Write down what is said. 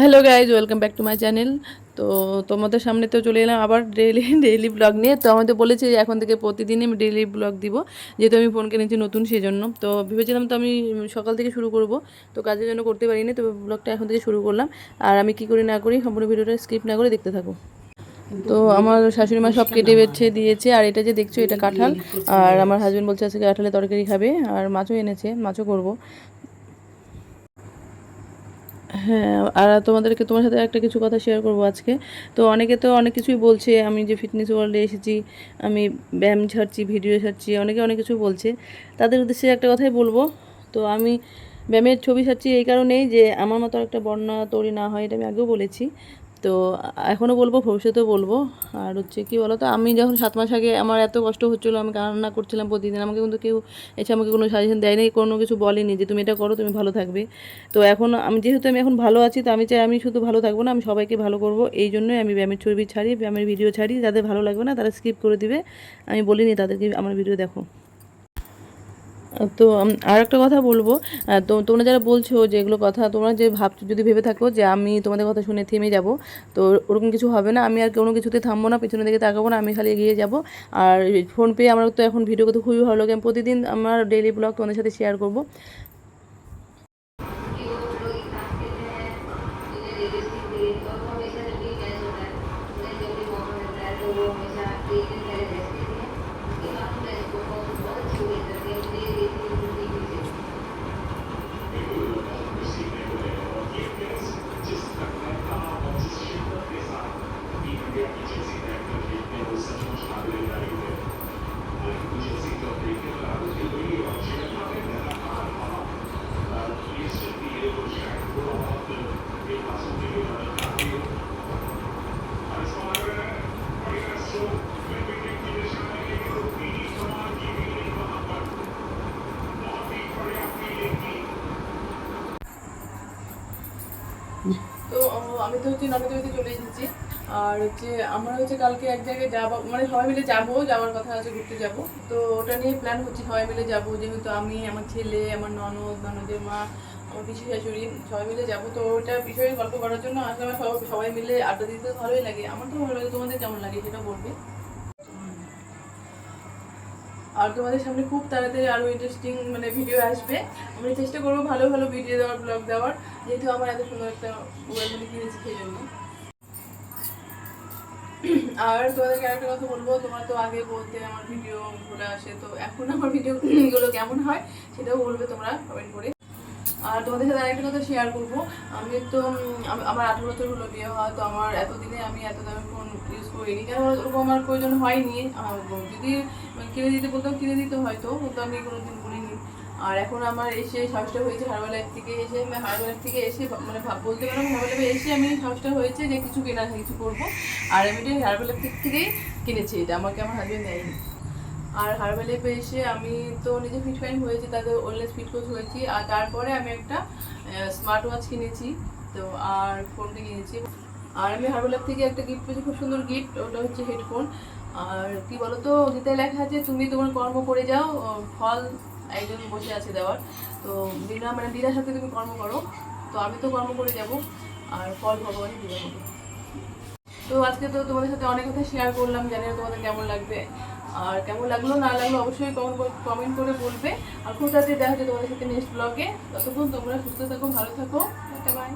Hello guys welcome back to my channel তো তোমাদের সামনে তো চলে এলাম আবার ডেইলি ডেইলি ব্লগ নিয়ে। তো আমাদের বলেছে এখন থেকে প্রতিদিনই আমি ডেইলি ব্লগ দিব, যেহেতু আমি ফোন কিনেছি নতুন সেই জন্য তো ভেবেছিলাম তো আমি সকাল থেকে শুরু করব, তো কাজের জন্য করতে পারিনি তো ব্লগটা এখন থেকে শুরু করলাম। আর আমি কি করি না করি, সম্পূর্ণ ভিডিওটা স্কিপ না করে দেখতে থাকো। তো আমার শাশুড়ি মা সব কেটে বেছে দিয়েছে, আর এটা যে দেখছ, এটা কাঁঠাল। আর আমার হাজবেন্ড বলছে আজকে কাঁঠালের তরকারি খাবে, আর মাছও এনেছে, মাছও করব। হ্যাঁ আর তোমাদেরকে, তোমার সাথে একটা কিছু কথা শেয়ার করব আজকে। তো অনেকে তো অনেক কিছুই বলছে, আমি যে ফিটনেস ওয়ার্ল্ডে এসেছি, আমি ব্যায়াম ছাড়ছি ভিডিও ছাড়ছি, অনেকে অনেক কিছু বলছে। তাদের উদ্দেশ্যে একটা কথাই বলব, তো আমি ব্যায়ামের ছবি ছাড়ছি এই কারণেই যে আমার মতো একটা বন্যা তৈরি না হয়, এটা আমি আগেও বলেছি। তো এখনও বলব, ভবিষ্যতেও বলব। আর হচ্ছে কি বলো তো আমি যখন সাত মাস আগে আমার এত কষ্ট হচ্ছিল, আমি কান্না করছিলাম প্রতিদিন, আমাকে কিন্তু কেউ এসে আমাকে কোনো সাজেশন দেয়নি, কোনো কিছু বলেনি যে তুমি এটা করো, তুমি ভালো থাকবে। তো এখন আমি, যেহেতু আমি এখন ভালো আছি, তো আমি চাই আমি শুধু ভালো থাকব না, আমি সবাইকে ভালো করব। এই জন্যই আমি ব্যায়ামের ছবি ছাড়ি, ব্যায়ামের ভিডিও ছাড়ি, যাদের ভালো লাগবে না তারা স্কিপ করে দিবে। আমি বলিনি তাদেরকে, আমার ভিডিও দেখো। তো আর একটা কথা বলব। তো তোমরা যারা বলছো যে এগুলো কথা, তোমরা যে ভাবছ যদি ভেবে থাকো যে আমি তোমাদের কথা শুনে থেমে যাব, তো ওরকম কিছু হবে না। আমি আর কোনো কিছুতে থামবো না, পিছনের দিকে তাকাবো না, আমি খালি এগিয়ে যাব। আর ফোন পেয়ে আমার তো এখন ভিডিও করতে খুবই ভালো লাগে। আমি প্রতিদিন আমার ডেইলি ব্লগ তোমাদের সাথে শেয়ার করব। তো আমি তো হচ্ছে নবদ্বীপে চলে এসেছি। আর হচ্ছে আমরা হচ্ছে কালকে এক জায়গায় যাব মানে সবাই মিলে যাব, যাওয়ার কথা আছে, ঘুরতে যাব। তো ওটা নিয়ে প্ল্যান হচ্ছে সবাই মিলে যাব, যেহেতু আমি, আমার ছেলে, আমার ননদ, ননদের মা, আমার পিসি, শাশুড়ি, সবাই মিলে যাব। তো ওটা বিষয়ে গল্প করার জন্য আসলে সবাই সবাই মিলে আড্ডা দিতে ভালোই লাগে। আমার তো ভালো লাগে, তোমাদের কেমন লাগে সেটা বলবে? আর তোমাদের সামনে খুব তাড়াতাড়ি আরও ইন্টারেস্টিং মানে ভিডিও আসবে। আমি চেষ্টা করব ভালো ভালো ভিডিও দেওয়ার ব্লগ দেওয়ার। যেহেতু আমার এত সুন্দর একটা মোবাইল ফোন কিনেছি সেই জন্য। আর তোমাদেরকে আরেকটা কথা বলব, তোমরা তো আগে বলতে আমার ভিডিও ঘুরে আসে, তো এখন আমার ভিডিও গুলো কেমন হয় সেটাও বলবে তোমরা কমেন্ট করে। আর তোমাদের সাথে আরেকটা কথা শেয়ার করব। আমি তো আমার আঠারো বছর হলো বিয়ে হওয়া, তো আমার এতদিনে আমি এত দামি ফোন ইউজ করিনি। কেন ওরকম আমার প্রয়োজন হয়নি। যদি কিনে দিতে বলতাম কিনে দিতে হয়তো কিন্তু আমি কোনোদিন বলিনি। আর এখন আমার এসে সাহসটা হয়েছে হারবাল লাইফ থেকে এসে হারবাল লাইফ থেকে এসে মানে বলতে পারো হারবাল লাইফে এসে আমি সাহসটা হয়েছে যে কিছু কেনা কিছু করব। আর আমি এটা হারবাল লাইফ থেকেই কিনেছি, এটা আমাকে আমার হাজবেন্ড দেয়নি। আর হারবাল এসে আমি তো নিজে ফিট ফাইন হয়েছি, তাদের ওয়েলনেস ফিট কোচ হয়েছি, আর তারপরে আমি একটা স্মার্ট ওয়াচ কিনেছি, তো আর ফোনটা কিনেছি। আর আমি হারবাল থেকে একটা গিফট পেয়েছি, খুব সুন্দর গিফট ওটা হচ্ছে হেডফোন আর কি বলতো গীতায় লেখা আছে, তুমি তোমার কর্ম করে যাও ফল একজন বসে আছে দেওয়ার। তো বিনা মানে দিদার সাথে তুমি কর্ম করো, তো আমি তো কর্ম করে যাব, আর ফল ভগবানই দিবে আমাকে। তো আজকে তো তোমাদের সাথে অনেক কথা শেয়ার করলাম, জানি তোমাদের কেমন লাগবে। আর কেমন লাগল না লাগল অবশ্যই কমেন্ট করে বলবে। আর খুব তাড়াতাড়ি দেখা যায় তোমাদের সাথে নেক্সট ব্লগে ততক্ষণ তোমরা সুস্থ থাকো, ভালো থাকো। বাই